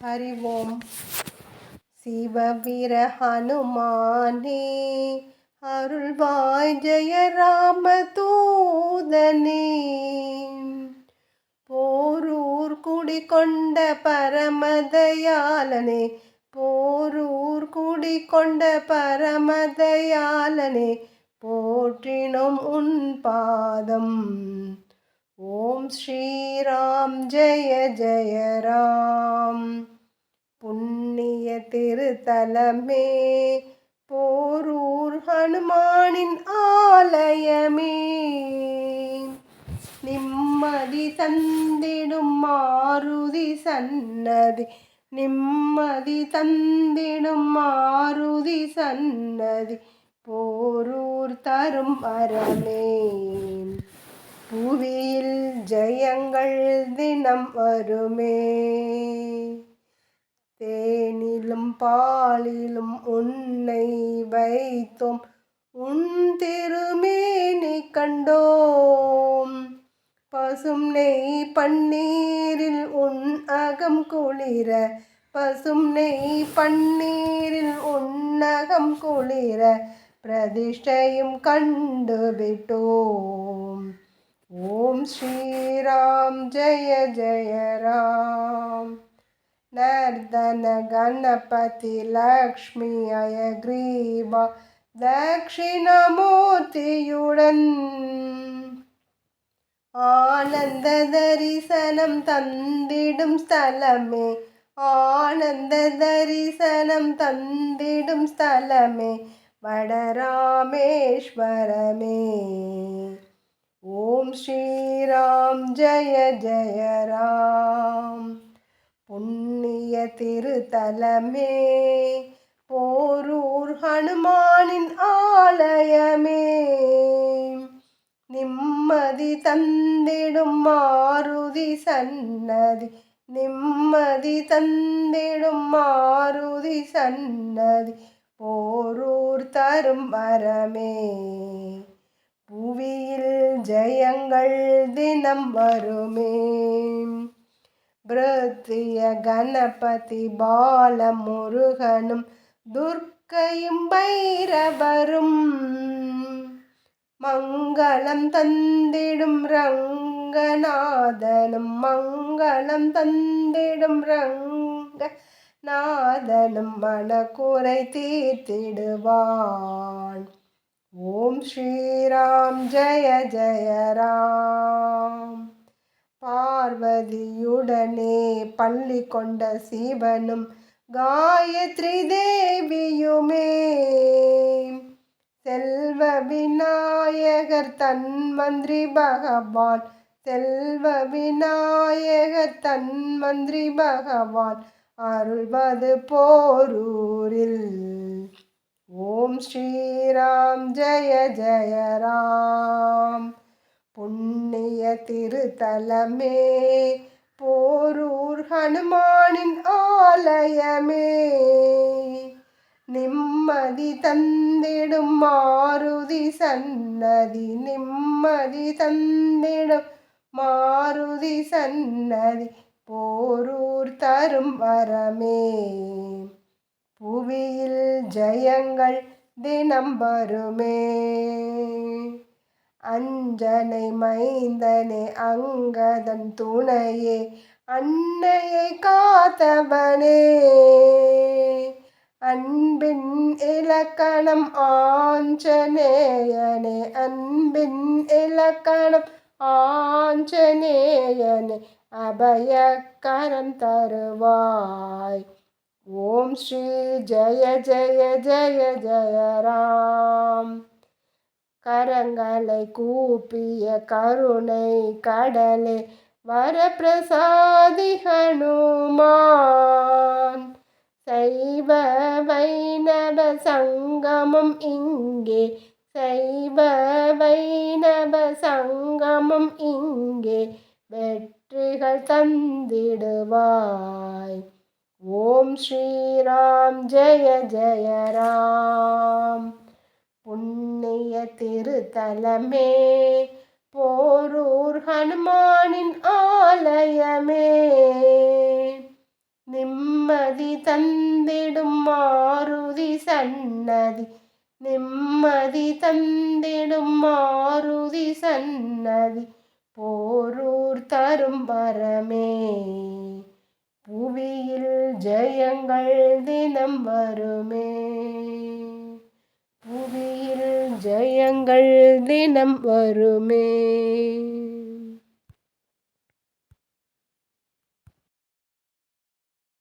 ஹரி ஓம் சிவவீர ஹனுமானே அருள்வாய் ஜெயராம தூதனே போரூர் குடிகொண்ட பரமதயாலனே போரூர் குடிகொண்ட பரமதயாலனே போற்றினோம் உன் பாதம் ஓம் ஸ்ரீராம் ஜெய ஜெய ராம். புண்ணிய திருத்தலமே போரூர் ஹனுமானின் ஆலயமே. நிம்மதி தந்திடும் மாருதி சன்னதி நிம்மதி தந்திடும் மாருதி சன்னதி போரூர் தரும் அறமே. புவியில் ஜெயங்கள் தினம் வருமே. தேனிலும் பாலிலும் உன்னை வைத்தோம். உன் திருமேனி கண்டோம். பசும் நெய் பன்னீரில் உன் அகம் குளிர. பசும் நெய் பன்னீரில் உன்னகம் குளிர. பிரதிஷ்டையும் கண்டு விட்டோம் ஓம் ஸ்ரீராம் ஜெய ஜெய ராம் நர்தன கணபதி லக்ஷ்மி அயக்ரீபா தட்சிணமூர்த்தியுடன் ஆனந்த தரிசனம் தந்திடும் ஸ்தலமே ஆனந்த தரிசனம் தந்திடும் ஸ்தலமே வடராமேஸ்வரமே ஓம் ஸ்ரீராம் ஜய ஜய ராம். புண்ணிய திருத்தலமே போரூர் ஹனுமானின் ஆலயமே. நிம்மதி தந்திடும் மாருதி சன்னதி நிம்மதி தந்திடும் மாருதி சன்னதி போரூர் தரும் வரமே. புவியில் ஜெயங்கள் தினம் வருமே. பிரத்திய கணபதி பால முருகனும் துர்க்கையும் பைரவரும் மங்களம் தந்திடும் ரங்கநாதனும் மங்களம் தந்திடும் ரங்க நாதனும் மனக்குறை தீர்த்திடுவான் ஓம் ஸ்ரீராம் ஜெய ஜெய ராம். பார்வதியுடனே பள்ளி கொண்ட சிவனும் காயத்ரி தேவியுமே. செல்வ விநாயகர் தன்மந்திரி பகவான். செல்வ விநாயகர் தன்மந்திரி பகவான். அருள்வது போரூரில் ஓம் ஸ்ரீராம் ஜய ஜய ராம். புண்ணிய திருத்தலமே போரூர் ஹனுமானின் ஆலயமே. நிம்மதி தந்திடும் மாருதி சன்னதி நிம்மதி தந்திடும் மாருதி சன்னதி போரூர் தரும் வரமே. புவியில் ஜெயங்கள் தினம் வருமே அஞ்சனை மைந்தனே அங்கதன் துணையே அன்னையை காத்தவனே. அன்பின் இலக்கணம் ஆஞ்சநேயனே அன்பின் இலக்கணம் ஆஞ்சநேயனே அபயக்கரம் தருவாய். ஓம் ஸ்ரீ ஜய ஜய ஜய ஜய ராம். கரங்களை கூப்பிய கருணை கடலே வரப்பிரசாதி ஹனுமான். சைவ வைணவ சங்கமம் இங்கே. சைவ வைணவ சங்கமம் இங்கே. வெற்றிகள் தந்திடுவாய். ஓம் ஸ்ரீராம் ஜெய ஜெய ராம். புண்ணிய திருத்தலமே போரூர் ஹனுமானின் ஆலயமே. நிம்மதி தந்திடும் மாருதி சன்னதி நிம்மதி தந்திடும் மாருதி சன்னதி போரூர் தரும் வரமே புவியில் ஜெயங்கள் தினம் வருமே. புவியில் ஜெயங்கள் தினம் வருமே.